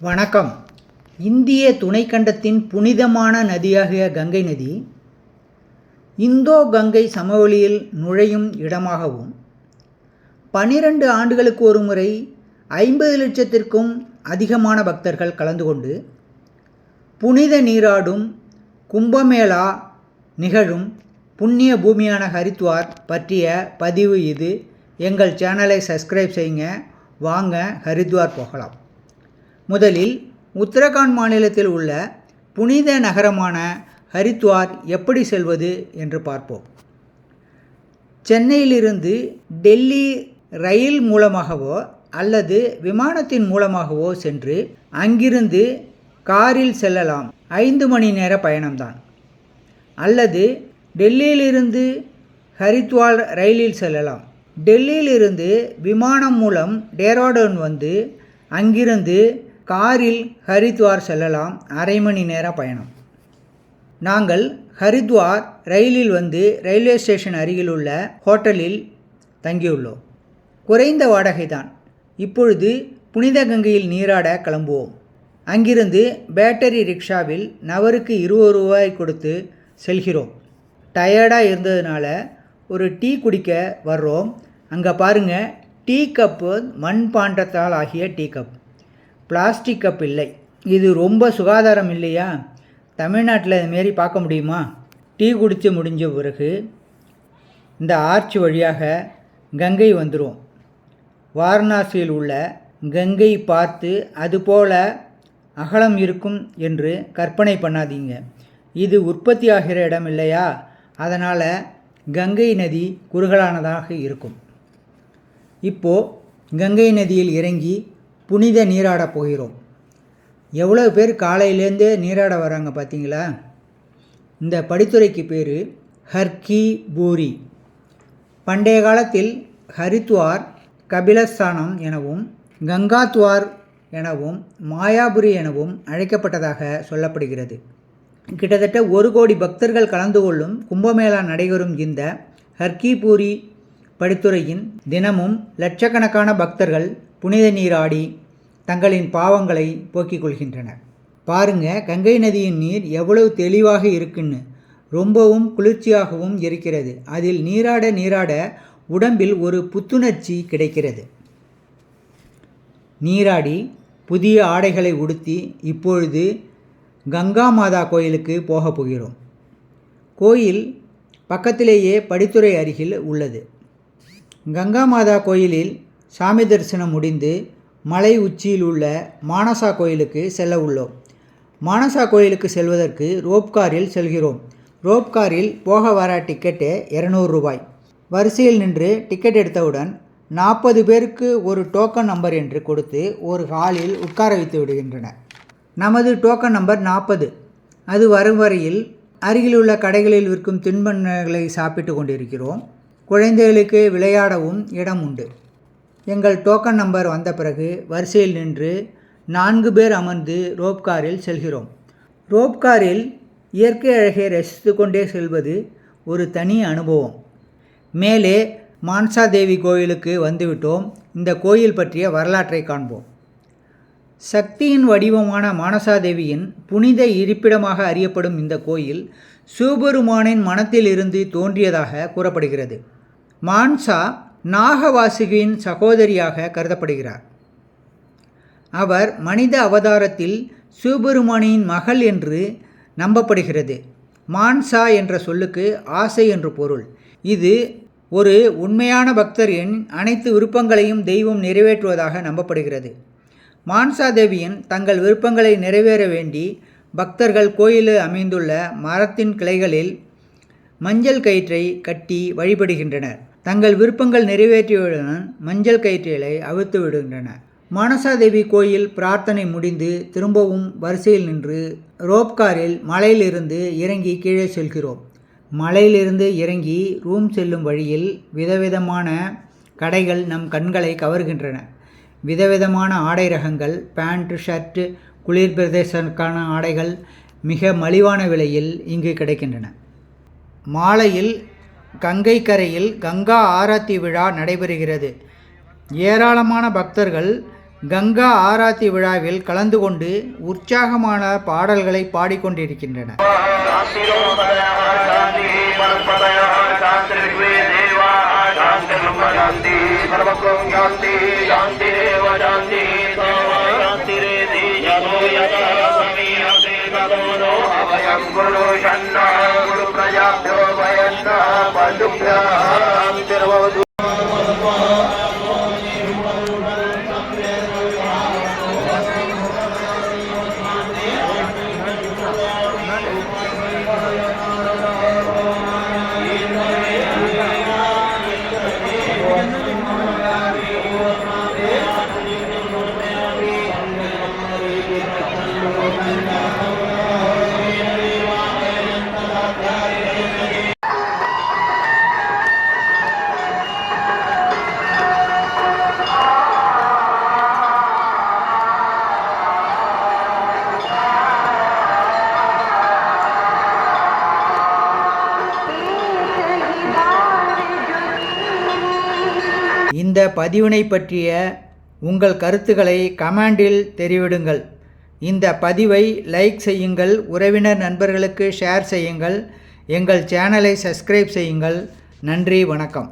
வணக்கம். இந்திய துணைக்கண்டத்தின் புனிதமான நதியாகிய கங்கை நதி இந்தோ கங்கை சமவெளியில் நுழையும் இடமாகவும் பனிரெண்டு ஆண்டுகளுக்கு ஒரு முறை ஐம்பது லட்சத்திற்கும் அதிகமான பக்தர்கள் கலந்து கொண்டு புனித நீராடும் கும்பமேளா நிகழும் புண்ணிய பூமியான ஹரித்வார் பற்றிய பதிவு இது. எங்கள் சேனலை சப்ஸ்கிரைப் செய்யுங்க. வாங்க ஹரித்வார் போகலாம். முதலில் உத்தரகாண்ட் மாநிலத்தில் உள்ள புனித நகரமான ஹரித்வார் எப்படி செல்வது என்று பார்ப்போம். சென்னையிலிருந்து டெல்லி ரயில் மூலமாகவோ அல்லது விமானத்தின் மூலமாகவோ சென்று அங்கிருந்து காரில் செல்லலாம். ஐந்து மணி நேர பயணம்தான். அல்லது டெல்லியிலிருந்து ஹரித்வார் ரயிலில் செல்லலாம். டெல்லியிலிருந்து விமானம் மூலம் டேராடூன் வந்து அங்கிருந்து காரில் ஹரித்வார் செல்லலாம். அரை மணி நேர பயணம். நாங்கள் ஹரித்வார் ரயிலில் வந்து ரயில்வே ஸ்டேஷன் அருகில் உள்ள ஹோட்டலில் தங்கியுள்ளோம். குறைந்த வாடகை தான். இப்பொழுது புனித கங்கையில் நீராட கிளம்புவோம். அங்கிருந்து பேட்டரி ரிக்ஷாவில் நபருக்கு இருபது ரூபாய் கொடுத்து செல்கிறோம். டயர்டாக இருந்ததுனால ஒரு டீ குடிக்க வர்றோம். அங்கே பாருங்கள் டீ கப்பு மண் பாண்டத்தால் ஆகிய டீ கப். பிளாஸ்டிக் கப் இல்லை. இது ரொம்ப சுகாதாரம் இல்லையா? தமிழ்நாட்டில் இதுமாரி பார்க்க முடியுமா? டீ குடித்து முடிஞ்ச பிறகு இந்த ஆர்ச் வழியாக கங்கை வந்துடும் வாரணாசியில் உள்ள கங்கை பார்த்து அதுபோல அகலம் இருக்கும் என்று கற்பனை பண்ணாதீங்க. இது உற்பத்தி ஆகிற இடம் இல்லையா? அதனால் கங்கை நதி குறுகலானதாக இருக்கும். இப்போது கங்கை நதியில் இறங்கி புனித நீராடப் போகிறோம். எவ்வளோ பேர் காலையிலேருந்தே நீராட வராங்க பார்த்தீங்களா? இந்த படித்துறைக்கு பேர் ஹர்கி பூரி. பண்டைய காலத்தில் ஹரித்வார் கபிலஸ்தானம் எனவும் கங்காத்வார் எனவும் மாயாபுரி எனவும் அழைக்கப்பட்டதாக சொல்லப்படுகிறது. கிட்டத்தட்ட ஒரு கோடி பக்தர்கள் கலந்து கொள்ளும் கும்பமேளா நடைபெறும் இந்த ஹர்கிபூரி படித்துறையின் தினமும் லட்சக்கணக்கான பக்தர்கள் புனித நீராடி தங்களின் பாவங்களை போக்கிக் கொள்கின்றனர் பாருங்க கங்கை நதியின் நீர் எவ்வளவு தெளிவாக இருக்குன்னு. ரொம்பவும் குளிர்ச்சியாகவும் இருக்கிறது. அதில் நீராட நீராட உடம்பில் ஒரு புத்துணர்ச்சி கிடைக்கிறது. நீராடி புதிய ஆடைகளை உடுத்தி இப்பொழுது கங்கா மாதா கோயிலுக்கு போகப் போகிறோம். கோயில் பக்கத்திலேயே படித்துறை அருகில் உள்ளது. கங்கா மாதா கோயிலில் சாமி தரிசனம் முடிந்து மலை உச்சியில் உள்ள மானசா கோயிலுக்கு செல்ல உள்ளோம். மானசா கோயிலுக்கு செல்வதற்கு ரோப்காரில் செல்கிறோம். ரோப்காரில் போக வர டிக்கெட்டு இரநூறு ரூபாய். வரிசையில் நின்று டிக்கெட் எடுத்தவுடன் நாற்பது பேருக்கு ஒரு டோக்கன் நம்பர் என்று கொடுத்து ஒரு ஹாலில் உட்கார வைத்து விடுகின்றனர். நமது டோக்கன் நம்பர் நாற்பது. அது வரும் வரையில் அருகிலுள்ள கடைகளில் விற்கும் தின்பண்டங்களை சாப்பிட்டு கொண்டிருக்கிறோம். குழந்தைகளுக்கு விளையாடவும் இடம் உண்டு. எங்கள் டோக்கன் நம்பர் வந்த பிறகு வரிசையில் நின்று நான்கு பேர் அமர்ந்து ரோப்காரில் செல்கிறோம். ரோப்காரில் இயற்கை அழகை ரசித்து கொண்டே செல்வது ஒரு தனி அனுபவம். மேலே மான்சாதேவி கோயிலுக்கு வந்துவிட்டோம். இந்த கோயில் பற்றிய வரலாற்றை காண்போம். சக்தியின் வடிவமான மானசாதேவியின் புனித இருப்பிடமாக அறியப்படும் இந்த கோயில் சிவபெருமானின் மனத்தில் இருந்து தோன்றியதாக கூறப்படுகிறது. மான்சா நாகவாசுகியின் சகோதரியாக கருதப்படுகிறார். அவர் மனித அவதாரத்தில் சுபெருமானியின் மகள் என்று நம்பப்படுகிறது. மான்சா என்ற சொல்லுக்கு ஆசை என்று பொருள். இது ஒரு உண்மையான பக்தரின் அனைத்து விருப்பங்களையும் தெய்வம் நிறைவேற்றுவதாக நம்பப்படுகிறது. மான்சா தேவியின் தங்கள் விருப்பங்களை நிறைவேற வேண்டி பக்தர்கள் கோயிலில் அமைந்துள்ள மரத்தின் கிளைகளில் மஞ்சள் கயிற்றை கட்டி வழிபடுகின்றனர். தங்கள் விருப்பங்கள் நிறைவேற்றியவுடன் மஞ்சள் கயிற்றுகளை அவிழ்த்து விடுகின்றன. மானசாதேவி கோயில் பிரார்த்தனை முடிந்து திரும்பவும் வரிசையில் நின்று ரோப்காரில் மலையிலிருந்து இறங்கி கீழே செல்கிறோம். மலையிலிருந்து இறங்கி ரூம் செல்லும் வழியில் விதவிதமான கடைகள் நம் கண்களை கவர்கின்றன. விதவிதமான ஆடை ரகங்கள் பேண்ட்டு ஷர்ட்டு குளிர் பிரதேசத்துக்கான ஆடைகள் மிக மலிவான விலையில் இங்கு கிடைக்கின்றன. மாலையில் கங்கை கரையில் கங்கா ஆராத்தி விழா நடைபெறுகிறது. ஏராளமான பக்தர்கள் கங்கா ஆராத்தி விழாவில் கலந்து கொண்டு உற்சாகமான பாடல்களை பாடிக்கொண்டிருக்கின்றனர். पशुभ्यः இந்த பதிவினை பற்றிய உங்கள் கருத்துக்களை கமெண்டில் தெரிவிடுங்கள். இந்த பதிவை லைக் செய்யுங்கள் உறவினர் நண்பர்களுக்கு ஷேர் செய்யுங்கள் எங்கள் சேனலை சப்ஸ்கிரைப் செய்யுங்கள். நன்றி வணக்கம்.